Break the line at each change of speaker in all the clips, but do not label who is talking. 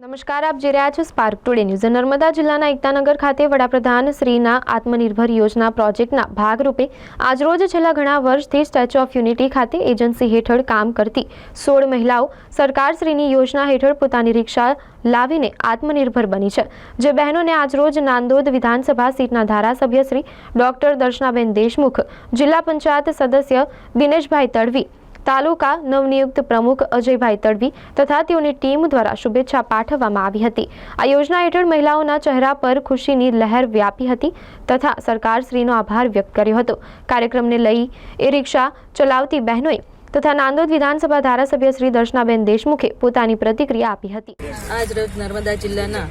નમસ્કાર, આપ જોઈ રહ્યા છો સ્પાર્ક ટુડે ન્યૂઝ નર્મદા જિલ્લાના એકતાનગર ખાતે વડાપ્રધાન શ્રીના આત્મનિર્ભર યોજના પ્રોજેક્ટના ભાગરૂપે આજરોજ છેલ્લા ઘણા વર્ષથી સ્ટેચ્યુ ઓફ યુનિટી ખાતે એજન્સી હેઠળ કામ કરતી સોળ મહિલાઓ સરકારશ્રીની યોજના હેઠળ પોતાની રિક્ષા લાવીને આત્મનિર્ભર બની છે. જે બહેનોને આજરોજ નાંદોદ વિધાનસભા સીટના ધારાસભ્ય શ્રી ડોક્ટર દર્શનાબેન દેશમુખ, જિલ્લા પંચાયત સદસ્ય દિનેશભાઈ તડવી તાલુકા નવનિયુક્ત પ્રમુખ અજયભાઈ તડવી તથા તેઓની ટીમ દ્વારા શુભેચ્છા પાઠવવામાં આવી હતી. આ યોજના હેઠળ મહિલાઓના ચહેરા પર ખુશીની લહેર વ્યાપી હતી તથા સરકારશ્રીનો આભાર વ્યક્ત કર્યો હતો. કાર્યક્રમને લઈ એ રિક્ષા ચલાવતી બહેનોએ તથા નાંદોદ વિધાનસભા ધારાસભ્ય શ્રી દર્શનાબેન દેશમુખે પોતાની પ્રતિક્રિયા આપી હતી.
આજ રોજ નર્મદા જિલ્લાના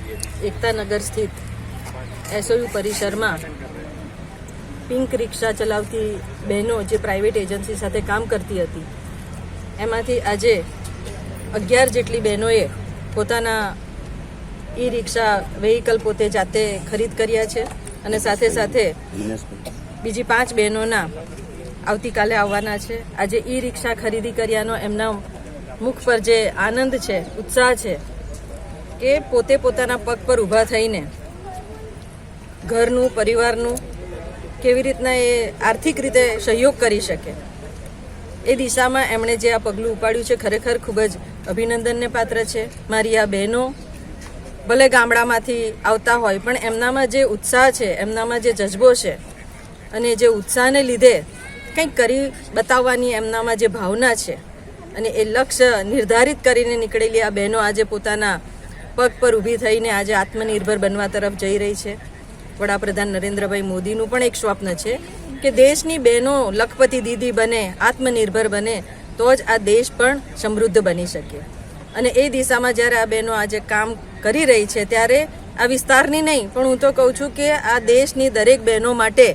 એકતાનગર સ્થિત એસઓયુ પરિસરમાં પિંક રિક્ષા ચલાવતી બહેનો જે પ્રાઇવેટ એજન્સી સાથે કામ કરતી હતી એમાંથી આજે અગિયાર જેટલી બહેનોએ પોતાના ઈ રિક્ષા વેહિકલ પોતે જાતે ખરીદ કર્યા છે અને સાથે સાથે બીજી પાંચ બહેનોના આવતીકાલે આવવાના છે. આજે ઈ રિક્ષા ખરીદી કર્યાનો એમના મુખ પર જે આનંદ છે, ઉત્સાહ છે કે પોતે પોતાના પગ પર ઊભા થઈને ઘરનું, પરિવારનું કેવી રીતના એ આર્થિક રીતે સહયોગ કરી શકે. એ દિશામાં એમણે જે આ પગલું ઉપાડ્યું છે, ખરેખર ખૂબ જ અભિનંદનને પાત્ર છે. મારી આ બહેનો ભલે ગામડામાંથી આવતા હોય, પણ એમનામાં જે ઉત્સાહ છે, એમનામાં જે જજ્બો છે અને જે ઉત્સાહને લીધે કંઈક કરી બતાવવાની એમનામાં જે ભાવના છે અને એ લક્ષ્ય નિર્ધારિત કરીને નીકળેલી આ બહેનો આજે પોતાના પગ પર ઊભી થઈને આજે આત્મનિર્ભર બનવા તરફ જઈ રહી છે. વડાપ્રધાન નરેન્દ્રભાઈ મોદીનું પણ એક સ્વપ્ન છે કે દેશની બહેનો લખપતિ દીદી બને, આત્મનિર્ભર બને, તો જ આ દેશ પણ સમૃદ્ધ બની શકે. અને એ દિશામાં જ્યારે આ બહેનો આજે કામ કરી રહી છે, ત્યારે આ વિસ્તારની નહીં, પણ હું તો કહું છું કે આ દેશની દરેક બહેનો માટે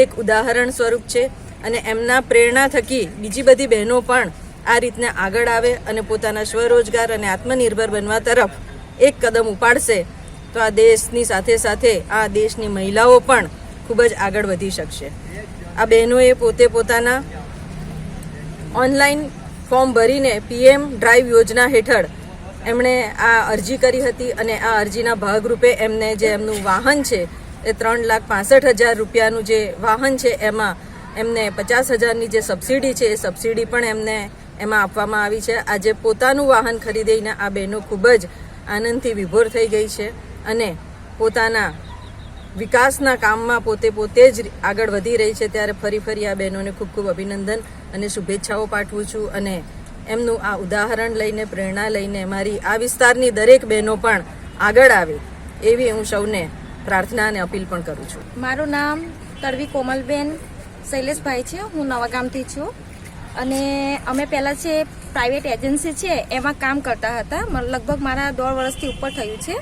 એક ઉદાહરણ સ્વરૂપ છે અને એમના પ્રેરણા થકી બીજી બધી બહેનો પણ આ રીતના આગળ આવે અને પોતાના સ્વરોજગાર અને આત્મનિર્ભર બનવા તરફ એક કદમ ઉપાડશે, તો આ દેશની સાથે સાથે આ દેશની મહિલાઓ પણ ખૂબ જ આગળ વધી શકશે. આ બહેનોએ પોતે પોતાના ઓનલાઈન ફોર્મ ભરીને પીએમ ડ્રાઈવ યોજના હેઠળ એમણે આ અરજી કરી હતી અને આ અરજીના ભાગરૂપે એમને જે એમનું વાહન છે, એ ત્રણ લાખ પાસઠ હજાર રૂપિયાનું જે વાહન છે, એમાં એમને પચાસ હજારની જે સબસિડી છે, એ સબસિડી પણ એમને એમાં આપવામાં આવી છે. આજે પોતાનું વાહન ખરીદીને આ બહેનો ખૂબ જ આનંદથી વિભોર થઈ ગઈ છે અને પોતાના વિકાસના કામમાં પોતે પોતે જ આગળ વધી રહી છે ત્યારે ફરી ફરી આ બહેનોને ખૂબ ખૂબ અભિનંદન અને શુભેચ્છાઓ પાઠવું છું અને એમનું આ ઉદાહરણ લઈને, પ્રેરણા લઈને મારી આ વિસ્તારની દરેક બહેનો પણ આગળ આવે એવી હું સૌને પ્રાર્થના અને અપીલ પણ કરું છું.
મારું નામ તરવી કોમલબેન શૈલેષભાઈ છે. હું નવાગામથી છું અને અમે પહેલાં છે પ્રાઇવેટ એજન્સી છે એમાં કામ કરતા હતા. લગભગ મારા દોઢ વર્ષથી ઉપર થયું છે.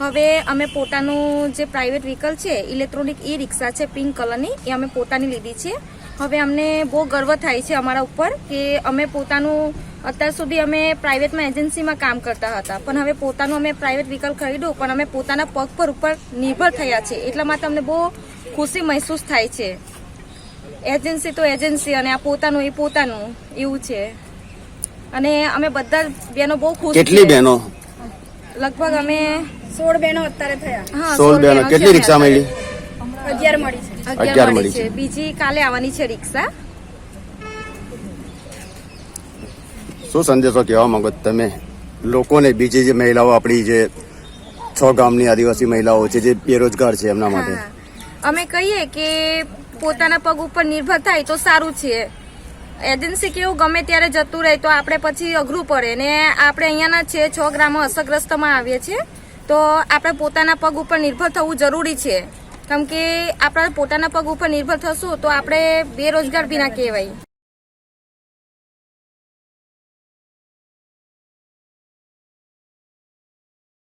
હવે અમે પોતાનું જે પ્રાઇવેટ વ્હીકલ છે ઇલેક્ટ્રોનિક ઈ રિક્ષા છે પિંક કલરની એ અમે પોતાની લીધી છે. હવે અમને બહુ ગર્વ થાય છે અમારા ઉપર કે અમે પોતાનું અત્યાર સુધી અમે પ્રાઇવેટમાં એજન્સીમાં કામ કરતા હતા. પણ હવે પોતાનું અમે પ્રાઇવેટ વ્હીકલ ખરીદ્યું પણ અમે પોતાના પગ પર ઉપર નિર્ભર થયા છે. એટલા માટે અમને બહુ ખુશી મહેસૂસ થાય છે. એજન્સી તો એજન્સી અને આ પોતાનું એ પોતાનું એવું છે. અને અમે બધા બહેનો બહુ ખુશ
કેટલી બહેનો?
લગભગ અમે
સોળ બહેનો અત્યારે થયા.
સોળ બહેનો. કેટલી રિક્ષા મળી?
અગિયાર મળી છે.
અગિયાર મળી છે. બીજી કાલે આવવાની છે રિક્ષા.
શું સંદેશો કહેવા માંગો તમે? લોકોને બીજી જે મહિલાઓ આપણી જે છ ગામની આદિવાસી મહિલાઓ છે જે બેરોજગાર છે એમના માટે.
અમે કહીએ કે પોતાના પગ ઉપર નિર્ભર થાય તો સારું છે. એજન્સી કેવું ગમે ત્યારે જતું રહે તો આપણે પછી અઘરું પડે ને આપણે અહીંયાના છે છ ગ્રામો અસરગ્રસ્તમાં આવીએ છીએ. તો આપણે પોતાના પગ ઉપર નિર્ભર થવું જરૂરી છે. કેમ કે આપણે પોતાના પગ ઉપર નિર્ભર થશું તો આપણે બેરોજગાર બી ના કહેવાય.